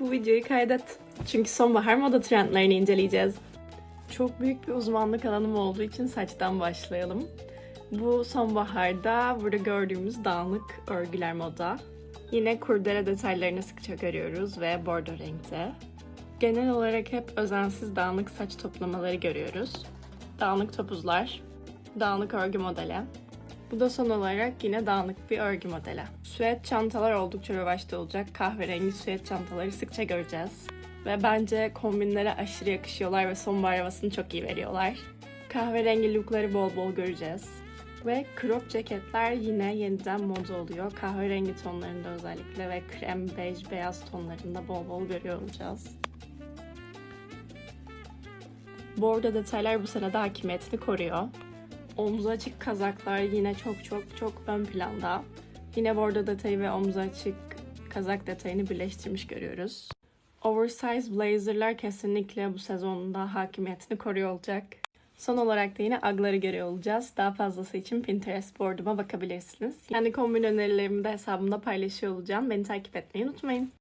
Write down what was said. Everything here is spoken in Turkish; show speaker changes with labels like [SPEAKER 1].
[SPEAKER 1] Bu videoyu kaydet. Çünkü sonbahar moda trendlerini inceleyeceğiz. Çok büyük bir uzmanlık alanım olduğu için saçtan başlayalım. Bu sonbaharda burada gördüğümüz dağınık örgüler moda. Yine kurdele detaylarını sıkça görüyoruz ve bordo renkte. Genel olarak hep özensiz dağınık saç toplamaları görüyoruz. Dağınık topuzlar, dağınık örgü modeli. Bu da son olarak yine dağınık bir örgü modeli. Süet çantalar oldukça revaçta olacak. Kahverengi süet çantaları sıkça göreceğiz. Ve bence kombinlere aşırı yakışıyorlar ve sonbahar havasını çok iyi veriyorlar. Kahverengi lookları bol bol göreceğiz. Ve crop ceketler yine yeniden moda oluyor. Kahverengi tonlarında özellikle ve krem, bej, beyaz tonlarında bol bol görüyor olacağız. Bordo detaylar bu sene de hakimiyetini koruyor. Omzu açık kazaklar yine çok çok çok ön planda. Yine bordo detayı ve omzu açık kazak detayını birleştirmiş görüyoruz. Oversize blazerlar kesinlikle bu sezonda hakimiyetini koruyor olacak. Son olarak da yine agları görüyor olacağız. Daha fazlası için Pinterest board'uma bakabilirsiniz. Yani kombin önerilerimi de hesabımda paylaşıyor olacağım. Beni takip etmeyi unutmayın.